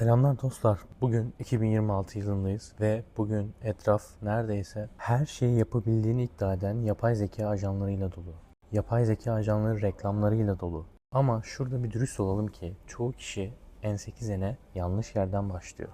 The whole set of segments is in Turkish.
Selamlar dostlar. Bugün 2026 yılındayız ve bugün etraf neredeyse her şeyi yapabildiğini iddia eden yapay zeka ajanlarıyla dolu. Yapay zeka ajanları reklamlarıyla dolu. Ama şurada bir dürüst olalım ki çoğu kişi N8N'e yanlış yerden başlıyor.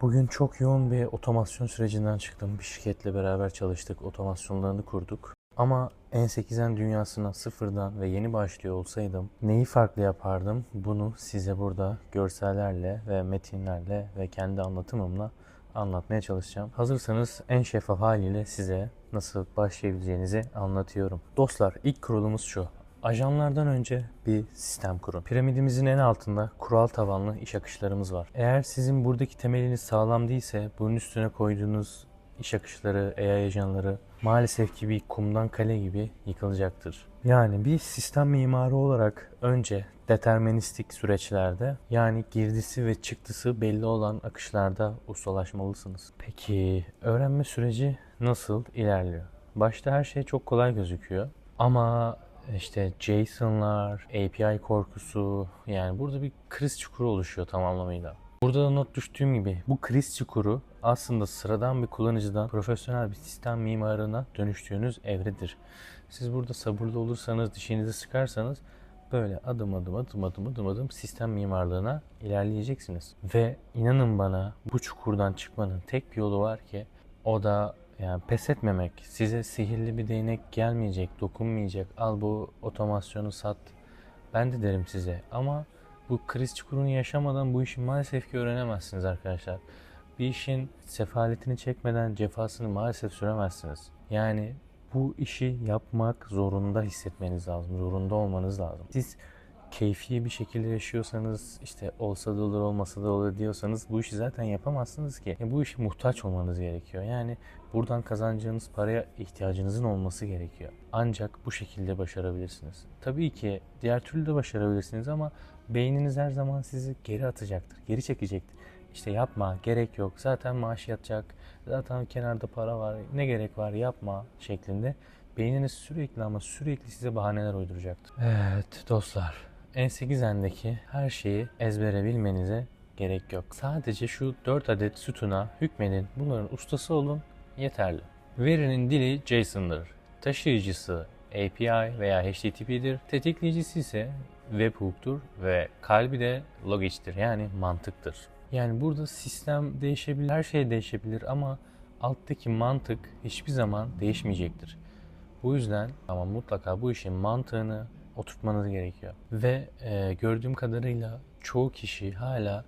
Bugün çok yoğun bir otomasyon sürecinden çıktım. Bir şirketle beraber çalıştık, otomasyonlarını kurduk. Ama N8N dünyasına sıfırdan ve yeni başlıyor olsaydım neyi farklı yapardım? Bunu size burada görsellerle ve metinlerle ve kendi anlatımımla anlatmaya çalışacağım. Hazırsanız en şeffaf haliyle size nasıl başlayabileceğinizi anlatıyorum. Dostlar ilk kurulumuz şu. Ajanlardan önce bir sistem kurun. Piramidimizin en altında kural tabanlı iş akışlarımız var. Eğer sizin buradaki temeliniz sağlam değilse bunun üstüne koyduğunuz iş akışları, AI ajanları maalesef ki bir kumdan kale gibi yıkılacaktır. Yani bir sistem mimarı olarak önce deterministik süreçlerde yani girdisi ve çıktısı belli olan akışlarda ustalaşmalısınız. Peki öğrenme süreci nasıl ilerliyor? Başta her şey çok kolay gözüküyor ama işte JSON'lar, API korkusu yani burada bir kriz çukuru oluşuyor tamamlamıyla. Burada da not düştüğüm gibi bu kriz çukuru aslında sıradan bir kullanıcıdan profesyonel bir sistem mimarına dönüştüğünüz evredir. Siz burada sabırlı olursanız, dişinizi sıkarsanız böyle adım adım adım adım adım adım sistem mimarlığına ilerleyeceksiniz. Ve inanın bana bu çukurdan çıkmanın tek bir yolu var ki o da yani pes etmemek. Size sihirli bir değnek gelmeyecek, dokunmayacak. Al bu otomasyonu sat. Ben de derim size ama bu kriz çukurunu yaşamadan bu işi maalesef ki öğrenemezsiniz arkadaşlar. Bir işin sefaletini çekmeden cefasını maalesef süremezsiniz. Yani bu işi yapmak zorunda hissetmeniz lazım. Zorunda olmanız lazım. Siz keyfi bir şekilde yaşıyorsanız işte olsa da olur olmasa da olur diyorsanız bu işi zaten yapamazsınız ki. Yani bu işe muhtaç olmanız gerekiyor. Yani buradan kazanacağınız paraya ihtiyacınızın olması gerekiyor. Ancak bu şekilde başarabilirsiniz. Tabii ki diğer türlü de başarabilirsiniz ama beyniniz her zaman sizi geri atacaktır, geri çekecektir. İşte yapma, gerek yok, zaten maaş yatacak, zaten kenarda para var, ne gerek var yapma şeklinde beyniniz sürekli ama sürekli size bahaneler uyduracaktır. Evet dostlar, N8N'deki her şeyi ezbere bilmenize gerek yok. Sadece şu 4 adet sütuna hükmedin, bunların ustası olun yeterli. Verinin dili JSON'dır. Taşıyıcısı API veya HTTP'dir. Tetikleyicisi ise webhook'tur ve kalbi de logic'tir yani mantıktır. Yani burada sistem değişebilir, her şey değişebilir ama alttaki mantık hiçbir zaman değişmeyecektir. Bu yüzden ama mutlaka bu işin mantığını oturtmanız gerekiyor. Ve e, gördüğüm kadarıyla çoğu kişi hala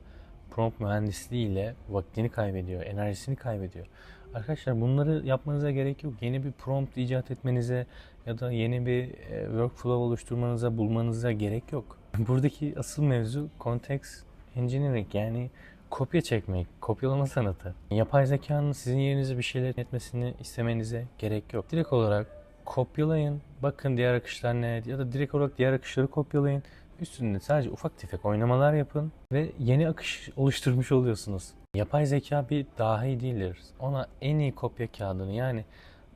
prompt mühendisliğiyle vaktini kaybediyor, enerjisini kaybediyor. Arkadaşlar bunları yapmanıza gerek yok. Yeni bir prompt icat etmenize ya da yeni bir e, workflow oluşturmanıza, bulmanıza gerek yok. Buradaki asıl mevzu context engineering yani kopya çekmek, kopyalama sanatı. Yapay zekanın sizin yerinize bir şeyler etmesini istemenize gerek yok. Direkt olarak kopyalayın, bakın diğer akışlar ne ya da direkt olarak diğer akışları kopyalayın. Üstünde sadece ufak tefek oynamalar yapın ve yeni akış oluşturmuş oluyorsunuz. Yapay zeka bir dahi değildir. Ona en iyi kopya kağıdını yani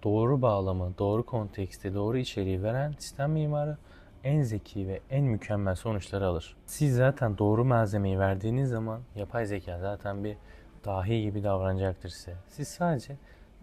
doğru bağlamı, doğru konteksti, doğru içeriği veren sistem mimarı en zeki ve en mükemmel sonuçları alır. Siz zaten doğru malzemeyi verdiğiniz zaman yapay zeka zaten bir dahi gibi davranacaktır size. Siz sadece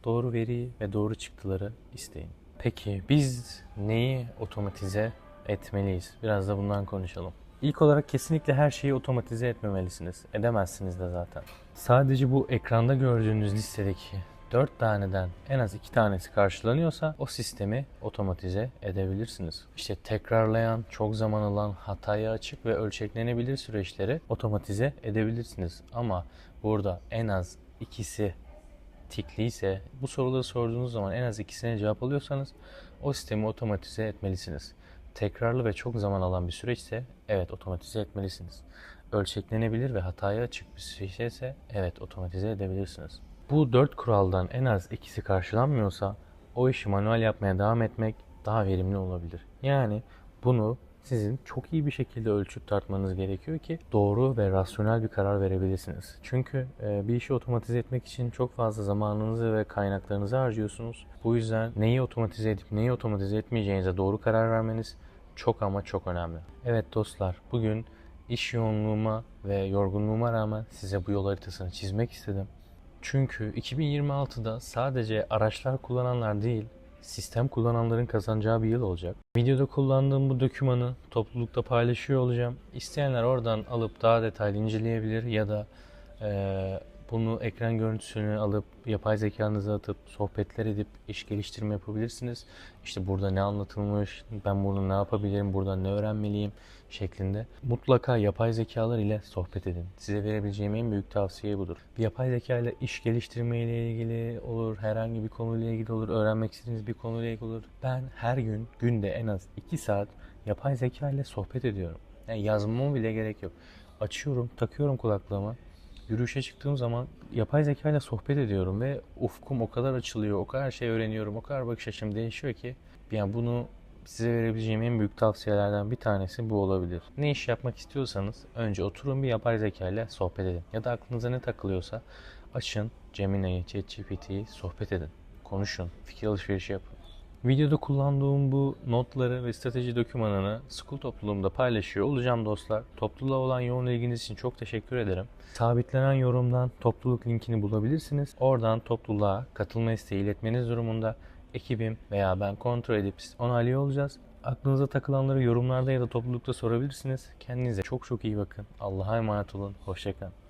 doğru veriyi ve doğru çıktıları isteyin. Peki biz neyi otomatize etmeliyiz? Biraz da bundan konuşalım. İlk olarak kesinlikle her şeyi otomatize etmemelisiniz. Edemezsiniz de zaten. Sadece bu ekranda gördüğünüz listedeki 4 taneden en az 2 tanesi karşılanıyorsa o sistemi otomatize edebilirsiniz. İşte tekrarlayan, çok zaman alan, hataya açık ve ölçeklenebilir süreçleri otomatize edebilirsiniz. Ama burada en az ikisi tikliyse bu soruları sorduğunuz zaman en az ikisine cevap alıyorsanız o sistemi otomatize etmelisiniz. Tekrarlı ve çok zaman alan bir süreçse evet otomatize etmelisiniz. Ölçeklenebilir ve hataya açık bir süreç ise evet otomatize edebilirsiniz. Bu dört kuraldan en az ikisi karşılanmıyorsa o işi manuel yapmaya devam etmek daha verimli olabilir. Yani bunu sizin çok iyi bir şekilde ölçüp tartmanız gerekiyor ki doğru ve rasyonel bir karar verebilirsiniz. Çünkü e, bir işi otomatize etmek için çok fazla zamanınızı ve kaynaklarınızı harcıyorsunuz. Bu yüzden neyi otomatize edip neyi otomatize etmeyeceğinize doğru karar vermeniz çok ama çok önemli. Evet dostlar bugün iş yoğunluğuma ve yorgunluğuma rağmen size bu yol haritasını çizmek istedim. Çünkü 2026'da sadece araçlar kullananlar değil, sistem kullananların kazanacağı bir yıl olacak. Videoda kullandığım bu dokümanı toplulukta paylaşıyor olacağım. İsteyenler oradan alıp daha detaylı inceleyebilir ya da bunu ekran görüntüsünü alıp yapay zekanıza atıp sohbetler edip iş geliştirme yapabilirsiniz. İşte burada ne anlatılmış, ben bunu ne yapabilirim, burada ne öğrenmeliyim şeklinde. Mutlaka yapay zekalar ile sohbet edin. Size verebileceğim en büyük tavsiye budur. Yapay zeka ile iş geliştirme ile ilgili olur, herhangi bir konuyla ilgili olur, öğrenmek istediğiniz bir konuyla ilgili olur. Ben her gün günde en az 2 saat yapay zeka ile sohbet ediyorum. Yani yazmama bile gerek yok. Açıyorum, takıyorum kulaklığıma. Yürüyüşe çıktığım zaman yapay zeka ile sohbet ediyorum ve ufkum o kadar açılıyor, o kadar şey öğreniyorum, o kadar bakış açım değişiyor ki yani bunu size verebileceğim en büyük tavsiyelerden bir tanesi bu olabilir. Ne iş yapmak istiyorsanız önce oturun bir yapay zeka ile sohbet edin. Ya da aklınıza ne takılıyorsa açın Gemini'yi, ChatGPT'yi sohbet edin. Konuşun, fikir alışverişi yapın. Videoda kullandığım bu notları ve strateji dokümanını School topluluğumda paylaşıyor olacağım dostlar. Topluluğa olan yoğun ilginiz için çok teşekkür ederim. Sabitlenen yorumdan topluluk linkini bulabilirsiniz. Oradan topluluğa katılma isteği iletmeniz durumunda ekibim veya ben kontrol edip onaylıyor olacağız. Aklınıza takılanları yorumlarda ya da toplulukta sorabilirsiniz. Kendinize çok çok iyi bakın. Allah'a emanet olun. Hoşçakalın.